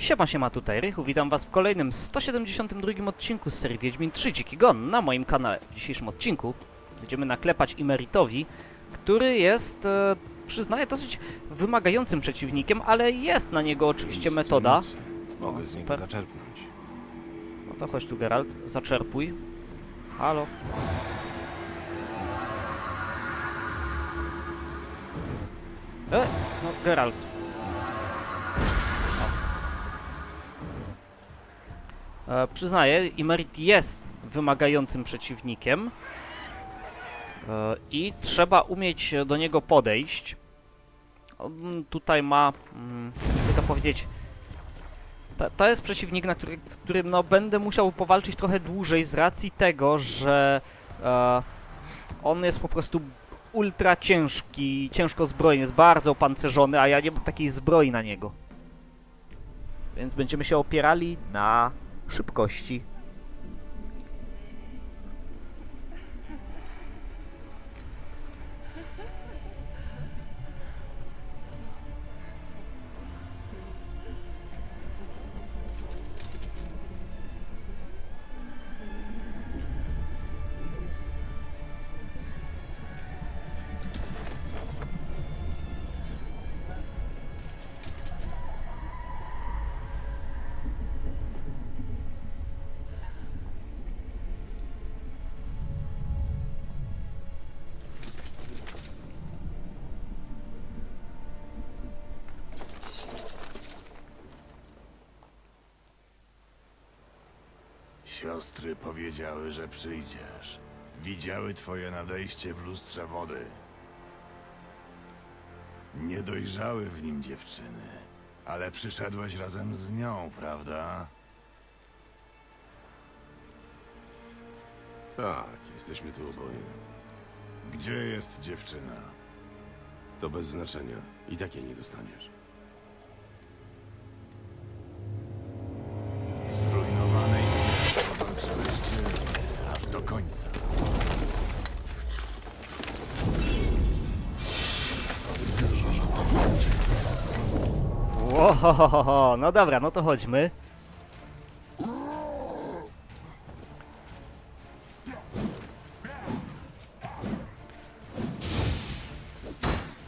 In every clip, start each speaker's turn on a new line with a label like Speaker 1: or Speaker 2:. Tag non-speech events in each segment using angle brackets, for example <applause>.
Speaker 1: Siema, siema, tutaj Rychu, witam was w kolejnym 172 odcinku z serii Wiedźmin 3 Dziki Gon na moim kanale. W dzisiejszym odcinku będziemy naklepać Imeritowi, który jest, e, przyznaję, dosyć wymagającym przeciwnikiem, ale jest na niego oczywiście metoda.
Speaker 2: Mogę z niego zaczerpnąć.
Speaker 1: No to chodź tu Geralt, zaczerpuj. Halo. E, no Geralt. E, przyznaję, Imerit jest wymagającym przeciwnikiem. E, I trzeba umieć do niego podejść. On tutaj ma, mm, jakby to powiedzieć, to, to jest przeciwnik, na który, z którym no, będę musiał powalczyć trochę dłużej z racji tego, że e, on jest po prostu ultra ciężki, ciężko zbrojny, jest bardzo opancerzony, a ja nie mam takiej zbroi na niego. Więc będziemy się opierali na szybkości.
Speaker 3: Siostry powiedziały, że przyjdziesz. Widziały twoje nadejście w lustrze wody. Nie dojrzały w nim dziewczyny, ale przyszedłeś razem z nią, prawda?
Speaker 2: Tak, jesteśmy tu oboje.
Speaker 3: Gdzie jest dziewczyna?
Speaker 2: To bez znaczenia. I tak jej nie dostaniesz.
Speaker 1: Łohohoho, no dobra, no to chodźmy.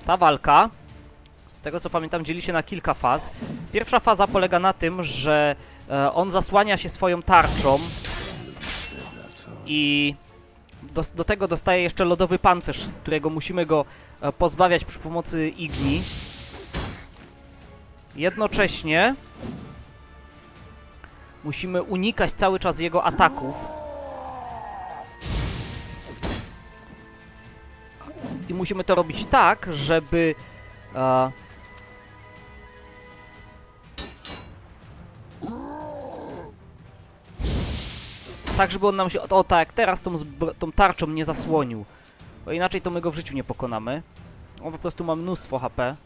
Speaker 1: Ta walka, z tego co pamiętam, dzieli się na kilka faz. Pierwsza faza polega na tym, że e, on zasłania się swoją tarczą i do, do tego dostaje jeszcze lodowy pancerz, z którego musimy go e, pozbawiać przy pomocy igni. Jednocześnie musimy unikać cały czas jego ataków. I musimy to robić tak, żeby e, tak, żeby on nam się, o tak, teraz tą, tą tarczą nie zasłonił. Bo inaczej to my go w życiu nie pokonamy. On po prostu ma mnóstwo HP.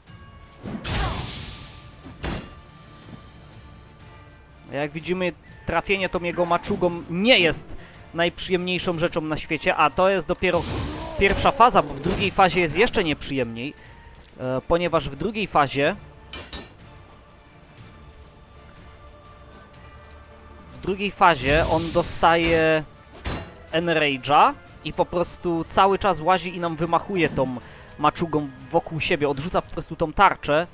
Speaker 1: Jak widzimy, trafienie tą jego maczugą nie jest najprzyjemniejszą rzeczą na świecie, a to jest dopiero pierwsza faza, bo w drugiej fazie jest jeszcze nieprzyjemniej, e, ponieważ w drugiej fazie w drugiej fazie on dostaje Enrage'a i po prostu cały czas łazi i nam wymachuje tą maczugą wokół siebie, odrzuca po prostu tą tarczę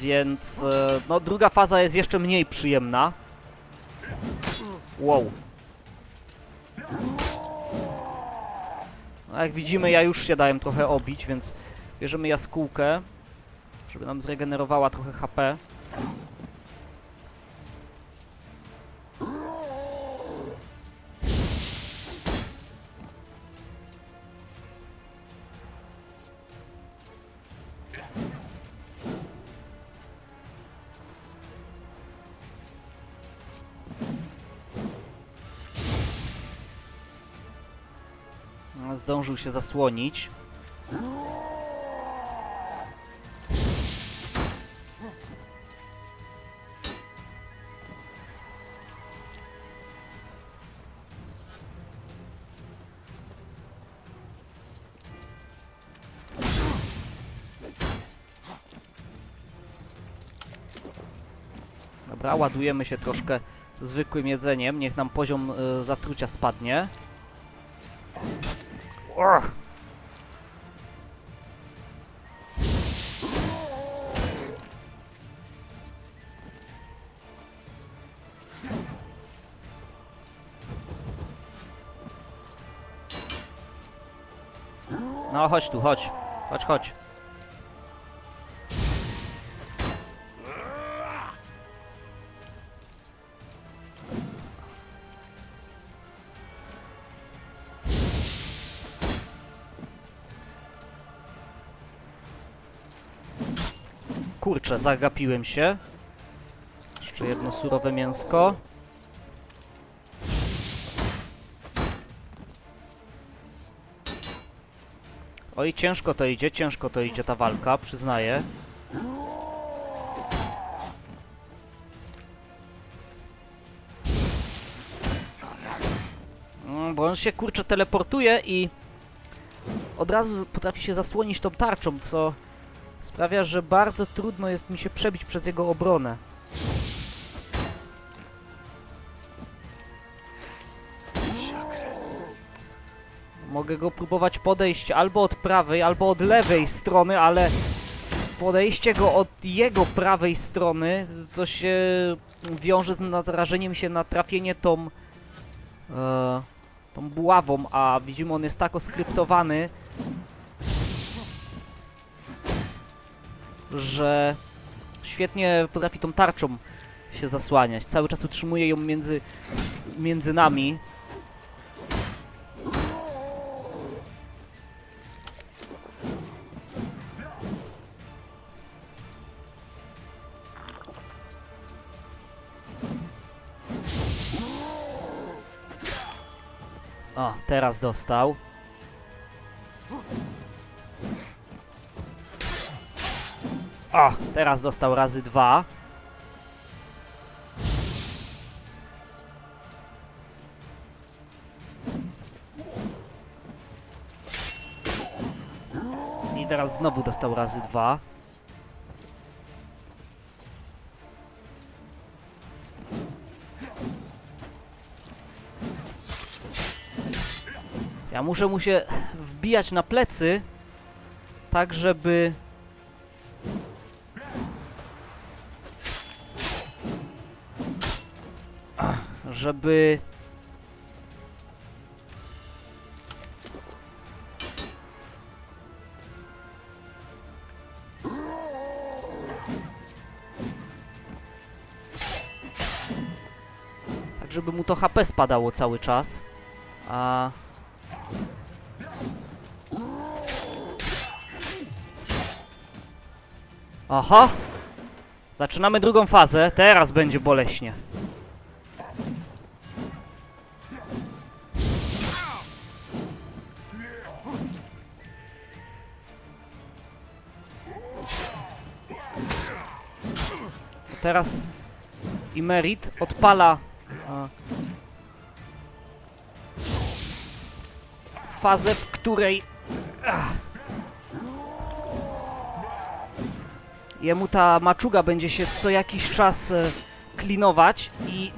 Speaker 1: Więc e, no, druga faza jest jeszcze mniej przyjemna. Wow. No, jak widzimy, ja już się dałem trochę obić, więc bierzemy jaskółkę, żeby nam zregenerowała trochę HP. zdążył się zasłonić. Dobra, ładujemy się troszkę zwykłym jedzeniem. Niech nam poziom y, zatrucia spadnie. Och. No chodź tu, chodź. Chodź, chodź. Kurczę, zagapiłem się. Jeszcze jedno surowe mięsko. Oj, ciężko to idzie, ciężko to idzie ta walka, przyznaję. Mm, Bo on się kurczę teleportuje i od razu potrafi się zasłonić tą tarczą, co sprawia, że bardzo trudno jest mi się przebić przez jego obronę. Mogę go próbować podejść albo od prawej, albo od lewej strony, ale podejście go od jego prawej strony to się wiąże z narażeniem się na trafienie tą e, tą buławą, a widzimy on jest tak oskryptowany, że świetnie potrafi tą tarczą się zasłaniać. Cały czas utrzymuje ją między, między nami. O, teraz dostał. O, teraz dostał razy dwa. I teraz znowu dostał razy dwa. Ja muszę mu się wbijać na plecy, tak żeby żeby tak żeby mu to HP spadało cały czas. A Aha! Zaczynamy drugą fazę. Teraz będzie boleśnie. Teraz Imerit odpala a, fazę, w której ach, jemu ta maczuga będzie się co jakiś czas e, klinować i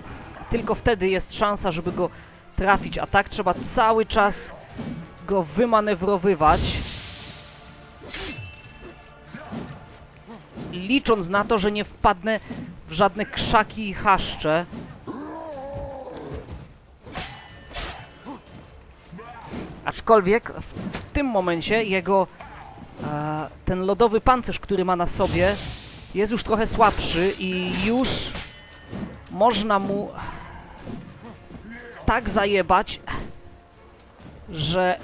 Speaker 1: tylko wtedy jest szansa, żeby go trafić, a tak trzeba cały czas go wymanewrowywać. Licząc na to, że nie wpadnę w żadne krzaki i chaszcze. Aczkolwiek w tym momencie jego e, ten lodowy pancerz, który ma na sobie, jest już trochę słabszy i już można mu tak zajebać, że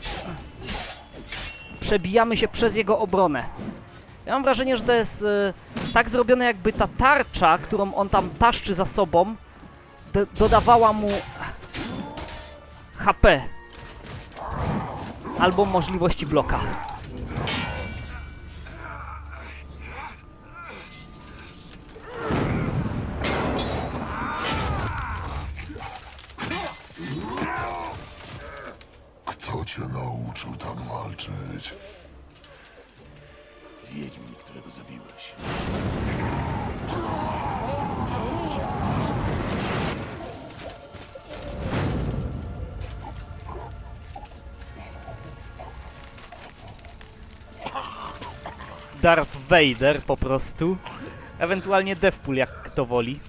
Speaker 1: przebijamy się przez jego obronę. Ja mam wrażenie, że to jest e, tak zrobione, jakby ta tarcza, którą on tam taszczy za sobą, do- dodawała mu HP. Albo możliwości bloka.
Speaker 4: Kto cię nauczył tak walczyć?
Speaker 2: Wiedźmin, którego zabiłeś.
Speaker 1: Darth Vader po prostu. Ewentualnie Deathpool, jak kto woli.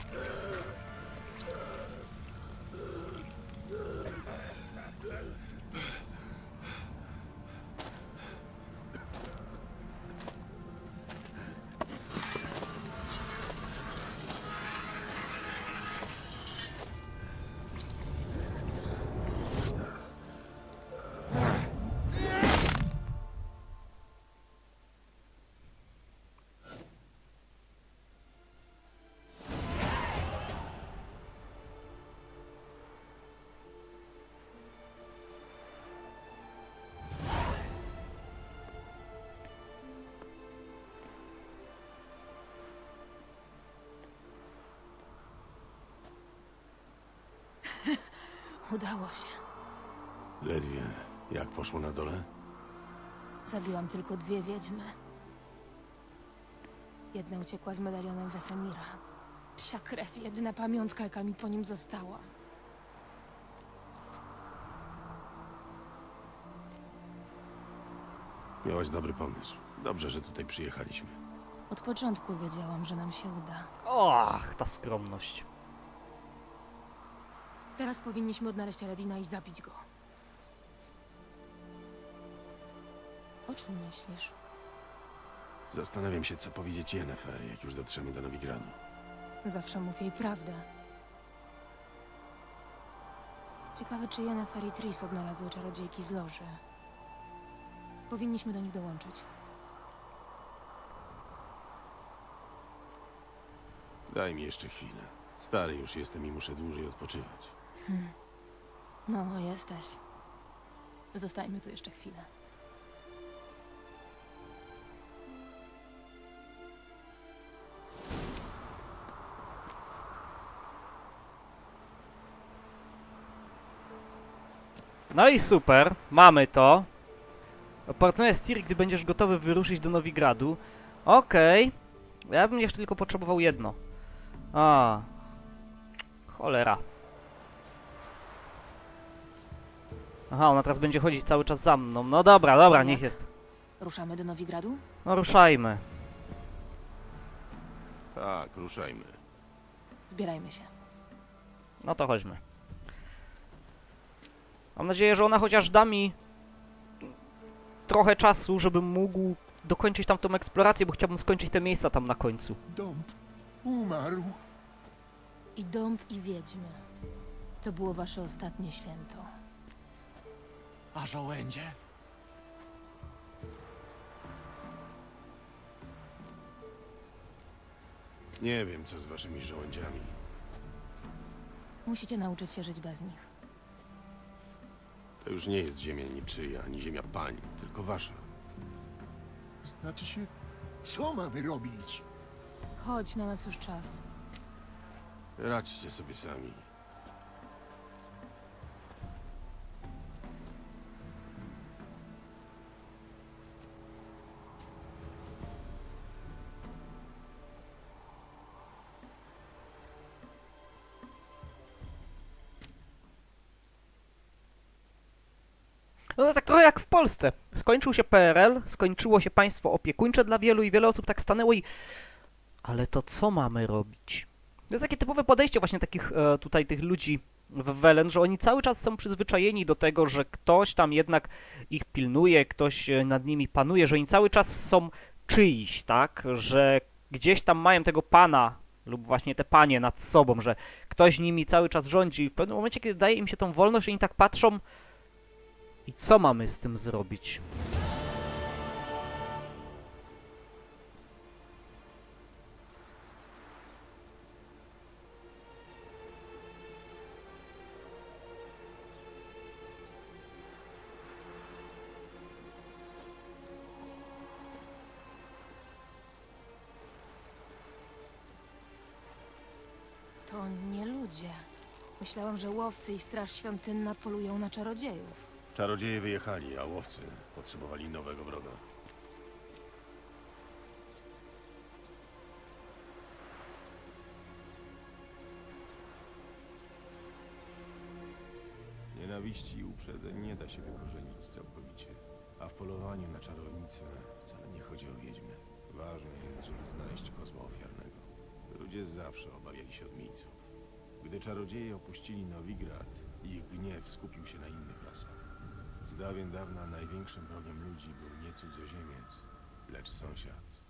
Speaker 5: Udało się.
Speaker 2: Ledwie. Jak poszło na dole?
Speaker 5: Zabiłam tylko dwie wiedźmy. Jedna uciekła z medalionem Wesemira. Psia krew, jedyna pamiątka, jaka mi po nim została.
Speaker 2: Miałaś dobry pomysł. Dobrze, że tutaj przyjechaliśmy.
Speaker 5: Od początku wiedziałam, że nam się uda.
Speaker 1: Och, ta skromność.
Speaker 5: Teraz powinniśmy odnaleźć Redina i zabić go. O czym myślisz?
Speaker 2: Zastanawiam się, co powiedzieć Yennefer, jak już dotrzemy do Nowigradu.
Speaker 5: Zawsze mów jej prawdę. Ciekawe, czy Yennefer i Tris odnalazły czarodziejki z loży. Powinniśmy do nich dołączyć.
Speaker 2: Daj mi jeszcze chwilę. Stary już jestem i muszę dłużej odpoczywać.
Speaker 5: No, jesteś. Zostańmy tu jeszcze chwilę.
Speaker 1: No i super, mamy to. Portnuję Ciri, gdy będziesz gotowy wyruszyć do Nowigradu. Okej. Ja bym jeszcze tylko potrzebował jedno. A. Cholera. Aha, ona teraz będzie chodzić cały czas za mną. No dobra, dobra, niech jest.
Speaker 5: Ruszamy do Nowigradu?
Speaker 1: No ruszajmy.
Speaker 2: Tak, ruszajmy.
Speaker 5: Zbierajmy się.
Speaker 1: No to chodźmy. Mam nadzieję, że ona chociaż da mi trochę czasu, żebym mógł dokończyć tamtą eksplorację, bo chciałbym skończyć te miejsca tam na końcu.
Speaker 4: Dąb umarł.
Speaker 5: I dąb, i wiedźmy. To było wasze ostatnie święto.
Speaker 6: A żołędzie?
Speaker 2: Nie wiem, co z waszymi żołędziami.
Speaker 5: Musicie nauczyć się żyć bez nich.
Speaker 2: To już nie jest ziemia niczyja, ani ziemia pań, tylko wasza.
Speaker 4: Znaczy się, co mamy robić?
Speaker 5: Chodź, na nas już czas.
Speaker 2: Radźcie sobie sami.
Speaker 1: No tak trochę jak w Polsce. Skończył się PRL, skończyło się państwo opiekuńcze dla wielu i wiele osób tak stanęło i... Ale to co mamy robić? To jest takie typowe podejście właśnie takich e, tutaj tych ludzi w Welen, że oni cały czas są przyzwyczajeni do tego, że ktoś tam jednak ich pilnuje, ktoś e, nad nimi panuje, że oni cały czas są czyjś, tak? Że gdzieś tam mają tego pana lub właśnie te panie nad sobą, że ktoś nimi cały czas rządzi i w pewnym momencie, kiedy daje im się tą wolność, oni tak patrzą i co mamy z tym zrobić?
Speaker 5: To nie ludzie. Myślałam, że łowcy i straż świątynna polują na czarodziejów.
Speaker 2: Czarodzieje wyjechali, a łowcy potrzebowali nowego wroga. Nienawiści i uprzedzeń nie da się wykorzenić całkowicie. A w polowaniu na czarownicę wcale nie chodzi o wiedźmy. Ważne jest, żeby znaleźć kozła ofiarnego. Ludzie zawsze obawiali się odmieńców. Gdy czarodzieje opuścili Nowigrad, ich gniew skupił się na innych rasach. Z dawien dawna największym wrogiem ludzi był nie cudzoziemiec, lecz sąsiad.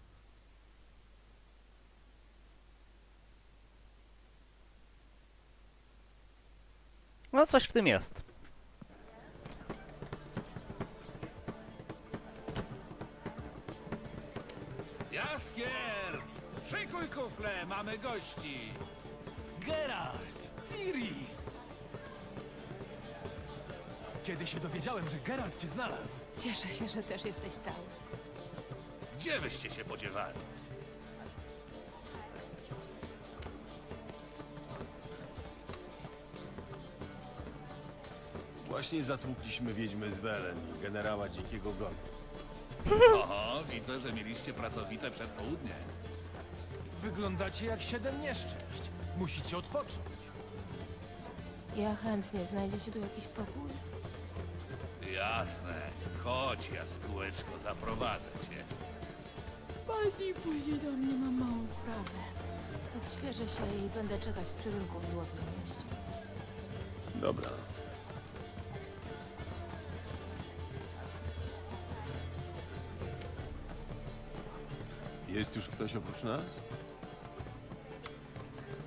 Speaker 1: No, coś w tym jest.
Speaker 7: Jaskier! Szykuj kufle, mamy gości!
Speaker 6: Geralt! Ciri! Kiedy się dowiedziałem, że Geralt cię znalazł,
Speaker 5: Cieszę się, że też jesteś cały.
Speaker 7: Gdzie wyście się podziewali?
Speaker 2: Właśnie zatłukliśmy wiedźmy z Welen i generała Dzikiego Gonu.
Speaker 7: Oho, widzę, że mieliście pracowite przedpołudnie.
Speaker 6: wyglądacie jak siedem nieszczęść. Musicie odpocząć.
Speaker 5: Ja chętnie. Znajdzie się tu jakiś pokój?
Speaker 7: Jasne. Chodź, jaskółeczko, zaprowadzę cię.
Speaker 5: Bardziej później do mnie mam małą sprawę. Odświeżę się i będę czekać przy rynku w Złotym Mieście.
Speaker 2: Dobra. Jest już ktoś oprócz nas?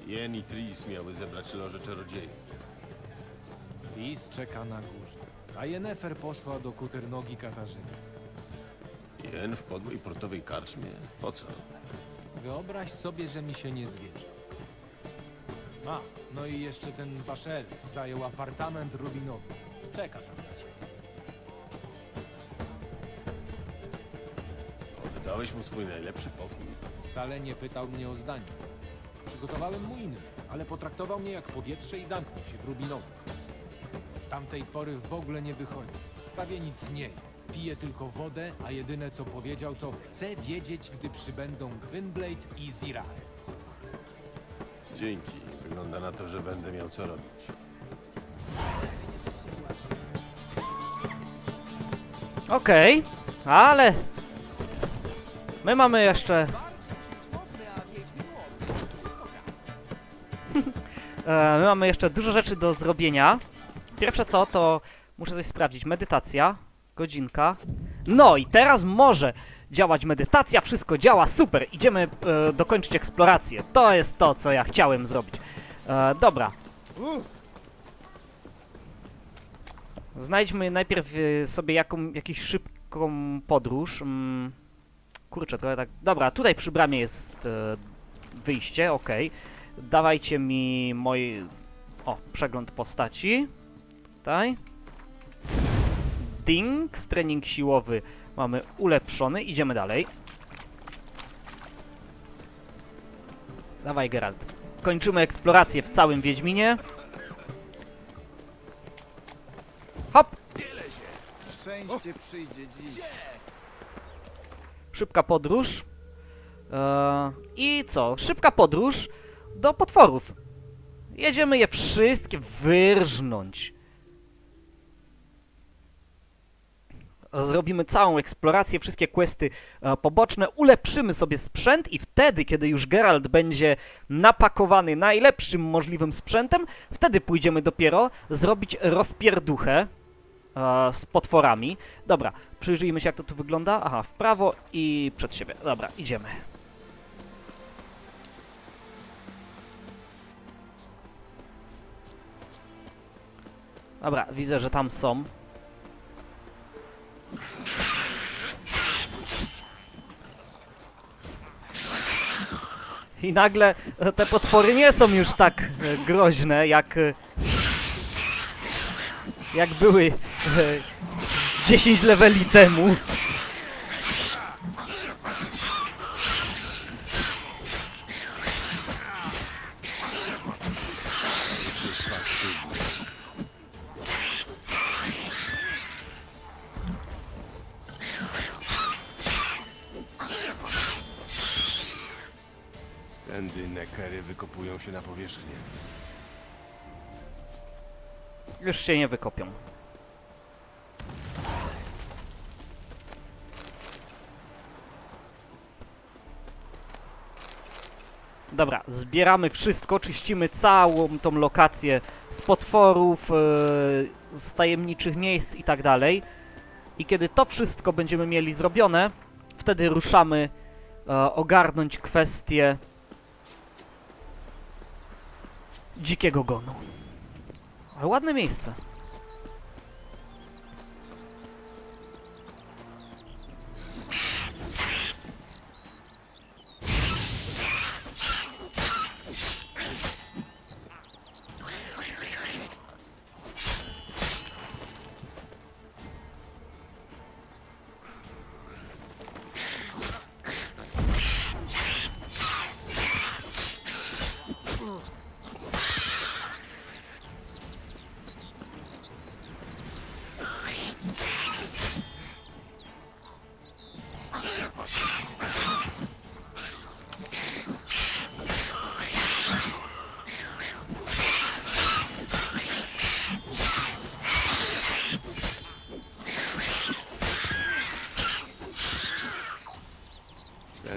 Speaker 2: Jen i Tris miały zebrać loże czarodziejów.
Speaker 6: Lis czeka na górze, a Yennefer poszła do kuternogi Katarzyny.
Speaker 2: Jen w podłej portowej karczmie? Po co?
Speaker 6: Wyobraź sobie, że mi się nie zwierzy. A, no i jeszcze ten wasz elf zajął apartament Rubinowy. Czeka tam na ciebie.
Speaker 2: Oddałeś mu swój najlepszy pokój.
Speaker 6: Wcale nie pytał mnie o zdanie. Przygotowałem mu inny, ale potraktował mnie jak powietrze i zamknął się w Rubinowy. Tamtej pory w ogóle nie wychodzi. Prawie nic nie je. Pije tylko wodę, a jedyne co powiedział to chcę wiedzieć, gdy przybędą Gwynblade i Zirae.
Speaker 2: Dzięki. Wygląda na to, że będę miał co robić.
Speaker 1: Okej, ale... My mamy jeszcze... <laughs> E, My mamy jeszcze dużo rzeczy do zrobienia. Pierwsze co, to muszę coś sprawdzić. Medytacja, godzinka. No i teraz może działać medytacja, wszystko działa, super. Idziemy e, dokończyć eksplorację. To jest to, co ja chciałem zrobić. E, dobra. Znajdźmy najpierw e, sobie jaką, jakąś szybką podróż. Mm, kurczę, trochę tak... Dobra, tutaj przy bramie jest e, wyjście, okej. Dawajcie mi mój... O, przegląd postaci. Tutaj. Dings, trening siłowy mamy ulepszony. Idziemy dalej. Dawaj, Geralt. Kończymy eksplorację w całym Wiedźminie. Hop!
Speaker 8: Szczęście przyjdzie dziś.
Speaker 1: Szybka podróż. Eee, I co? Szybka podróż do potworów. Jedziemy je wszystkie wyrżnąć. Zrobimy całą eksplorację, wszystkie questy e, poboczne, ulepszymy sobie sprzęt i wtedy, kiedy już Geralt będzie napakowany najlepszym możliwym sprzętem, wtedy pójdziemy dopiero zrobić rozpierduchę e, z potworami. Dobra, przyjrzyjmy się jak to tu wygląda. Aha, w prawo i przed siebie. Dobra, idziemy. Dobra, widzę, że tam są. I nagle e, te potwory nie są już tak e, groźne, jak... e, Jak były e, 10 leveli temu.
Speaker 2: Się
Speaker 1: nie wykopią. Dobra, zbieramy wszystko, czyścimy całą tą lokację z potworów, e, z tajemniczych miejsc i tak dalej. I kiedy to wszystko będziemy mieli zrobione, wtedy ruszamy e, ogarnąć kwestię dzikiego gonu. Ale ładne miejsce.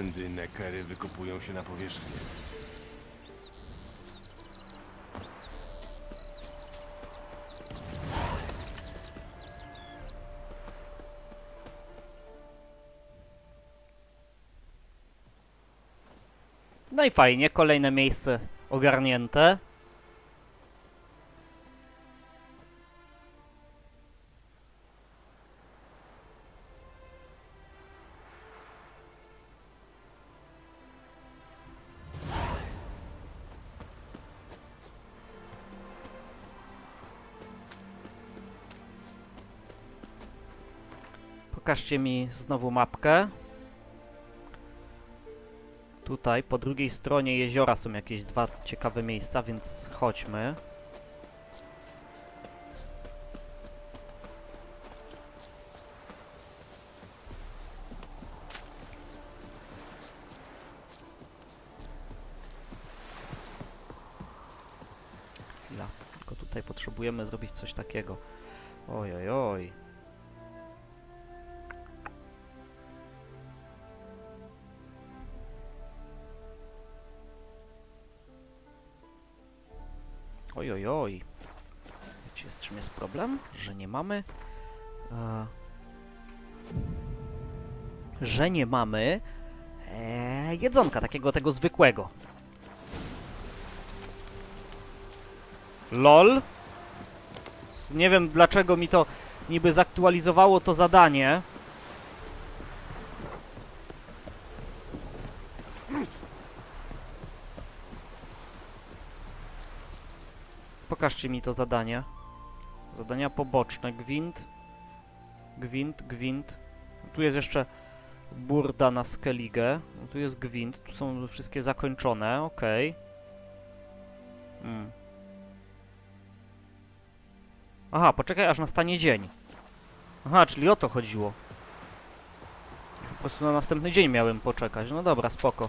Speaker 2: Tędy nekery wykopują się na powierzchnię.
Speaker 1: No i fajnie, kolejne miejsce ogarnięte. Pokażcie mi znowu mapkę. Tutaj po drugiej stronie jeziora są jakieś dwa ciekawe miejsca, więc chodźmy. Chwila, tylko tutaj potrzebujemy zrobić coś takiego. Oj, oj, oj. Problem? Że nie mamy... E, że nie mamy... E, jedzonka, takiego tego zwykłego. LOL. Nie wiem dlaczego mi to niby zaktualizowało to zadanie. Pokażcie mi to zadanie. Zadania poboczne. Gwint. Gwint, gwint. Tu jest jeszcze burda na Skellige. Tu jest gwint. Tu są wszystkie zakończone. Okej. Mm. Aha, poczekaj aż nastanie dzień. Aha, czyli o to chodziło. Po prostu na następny dzień miałem poczekać. No dobra, spoko.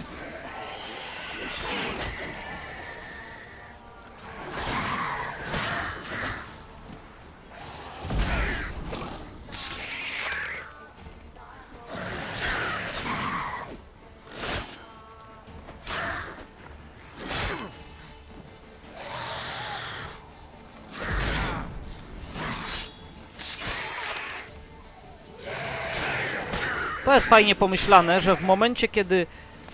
Speaker 1: To jest fajnie pomyślane, że w momencie, kiedy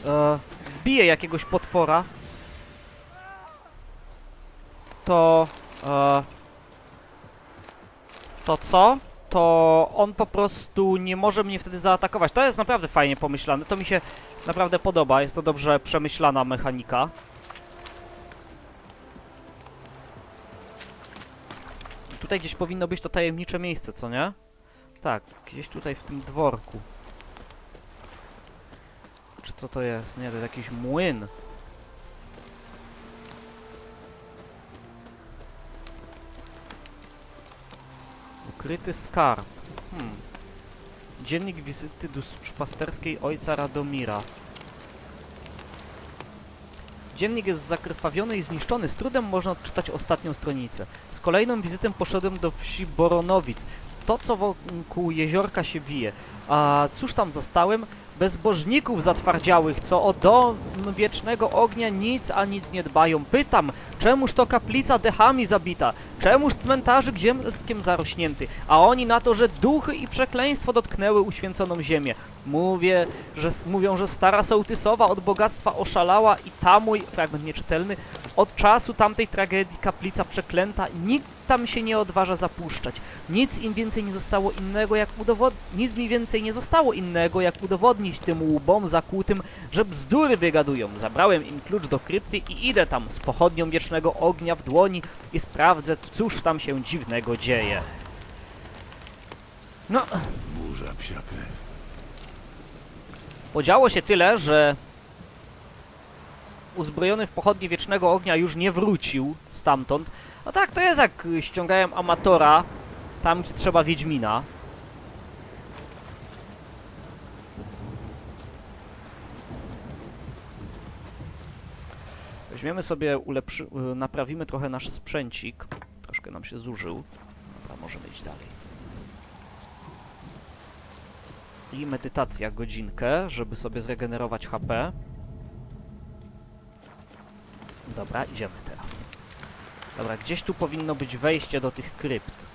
Speaker 1: e, wbije jakiegoś potwora, to e, to co? To on po prostu nie może mnie wtedy zaatakować. To jest naprawdę fajnie pomyślane. To mi się naprawdę podoba. Jest to dobrze przemyślana mechanika. Tutaj gdzieś powinno być to tajemnicze miejsce, co nie? Tak, gdzieś tutaj w tym dworku. Co to jest? Nie, to jest jakiś młyn. Ukryty skarb. Hmm. Dziennik wizyty duszpasterskiej ojca Radomira. Dziennik jest zakrwawiony i zniszczony. Z trudem można odczytać ostatnią stronicę. Z kolejną wizytą poszedłem do wsi Boronowic. To, co wokół jeziorka się wije. A cóż tam zastałem? Bezbożników zatwardziałych, co o dom wiecznego ognia nic a nic nie dbają. Pytam, czemuż to kaplica dechami zabita? Czemuż cmentarzyk ziemskiem zarośnięty? A oni na to, że duchy i przekleństwo dotknęły uświęconą ziemię. Mówię, że, mówią, że stara sołtysowa od bogactwa oszalała i ta mój, fragment nieczytelny, od czasu tamtej tragedii kaplica przeklęta, nikt tam się nie odważa zapuszczać. Nic im więcej nie zostało innego jak udowod... Nic mi więcej nie zostało innego jak udowodnić tym łbom zakłutym, że bzdury wygadują. Zabrałem im klucz do krypty i idę tam z pochodnią wiecznego ognia w dłoni i sprawdzę, cóż tam się dziwnego dzieje. No,
Speaker 2: Burza psia krew.
Speaker 1: Podziało się tyle, że uzbrojony w pochodnie wiecznego ognia już nie wrócił stamtąd. No tak, to jest jak ściągałem amatora tam, gdzie trzeba Wiedźmina. Weźmiemy sobie, ulepszy, y, naprawimy trochę nasz sprzęcik. Troszkę nam się zużył. Dobra, możemy iść dalej. I medytacja godzinkę, żeby sobie zregenerować HP. Dobra, idziemy teraz. Dobra, gdzieś tu powinno być wejście do tych krypt.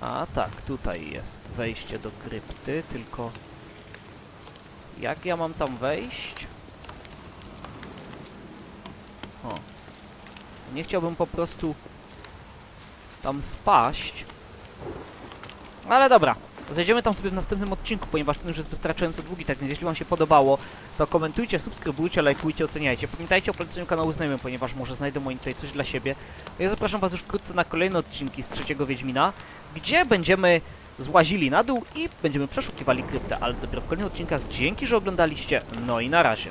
Speaker 1: A tak, tutaj jest wejście do krypty, tylko... Jak ja mam tam wejść? O. Nie chciałbym po prostu tam spaść. Ale dobra, zejdziemy tam sobie w następnym odcinku, ponieważ ten już jest wystarczająco długi, tak więc jeśli wam się podobało, to komentujcie, subskrybujcie, lajkujcie, oceniajcie. Pamiętajcie o poleceniu kanału znajomym, ponieważ może znajdę moi tutaj coś dla siebie. Ja zapraszam was już wkrótce na kolejne odcinki z trzeciego Wiedźmina, gdzie będziemy złazili na dół i będziemy przeszukiwali kryptę, ale dopiero w kolejnych odcinkach. Dzięki, że oglądaliście, no i na razie.